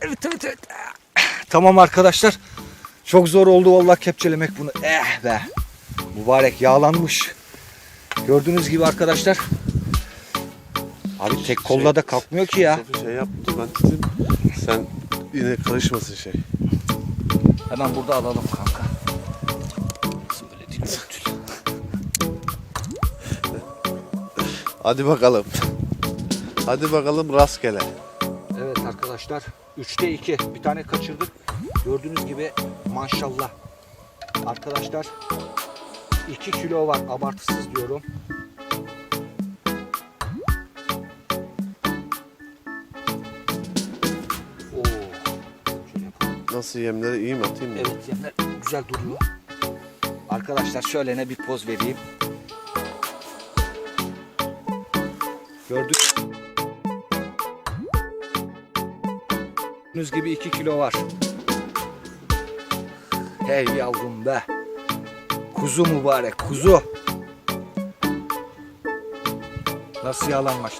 Evet evet evet. Tamam arkadaşlar. Çok zor oldu vallahi kepçelemek bunu. Eh be. Mübarek yağlanmış. Gördüğünüz gibi arkadaşlar. Abi tek kolla da kalkmıyor ki ya. Sofi şey yaptı ben dedim. Sen yine karışmasın şey. Hemen burada alalım kanka. Böyle değil mi? Hadi bakalım. Hadi bakalım rastgele. Arkadaşlar 3'te 2 bir tane kaçırdık. Gördüğünüz gibi maşallah. Arkadaşlar 2 kilo var abartısız diyorum. Nasıl yemleri iyi mi atayım mı? Evet yemler güzel duruyor. Arkadaşlar şöyle ne bir poz vereyim. Gördük. Gördüğünüz gibi 2 kilo var. Hey yavrum be. Kuzu mübarek kuzu. Nasıl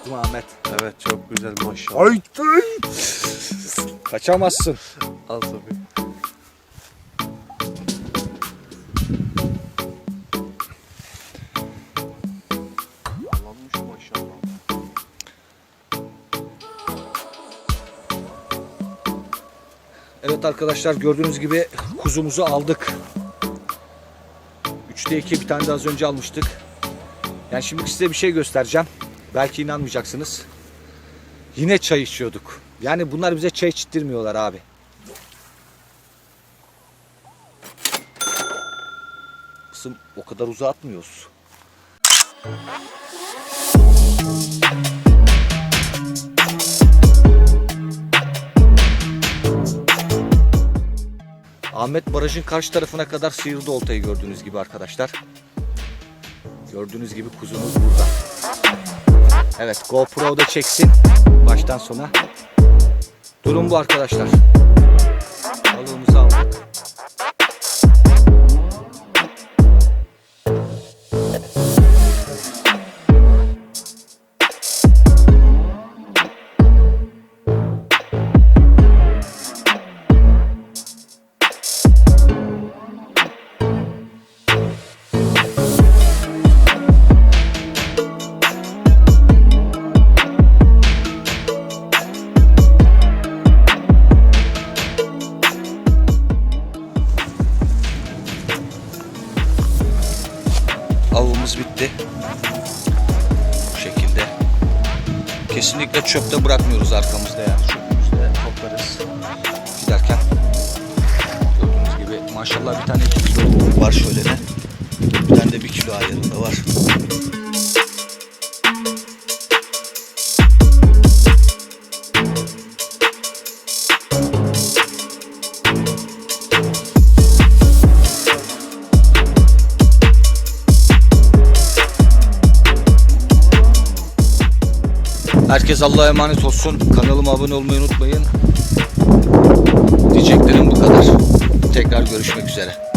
mi Ahmet? Evet çok güzel maşallah. Ay ay. Kaçamazsın. Evet arkadaşlar gördüğünüz gibi kuzumuzu aldık. 3'te 2 bir tane de az önce almıştık. Yani şimdi size bir şey göstereceğim. Belki inanmayacaksınız. Yine çay içiyorduk. Yani bunlar bize çay içtirmiyorlar abi. Kısım o kadar uzağa atmıyoruz. Ahmet Baraj'ın karşı tarafına kadar sıyırdı oltayı gördüğünüz gibi arkadaşlar. Gördüğünüz gibi kuzumuz burada. Evet GoPro'da çeksin baştan sona. Durum bu arkadaşlar. Avımız bitti. Bu şekilde. Kesinlikle çöpte bırakmıyoruz arkamızda yani. Çöpümüzde toplarız. Giderken. Gördüğünüz gibi maşallah bir tane 2 kilo var şöyle de. Bir tane de 1 kilo ayarında var. Herkes Allah'a emanet olsun. Kanalıma abone olmayı unutmayın. Diyeceklerim bu kadar. Tekrar görüşmek üzere.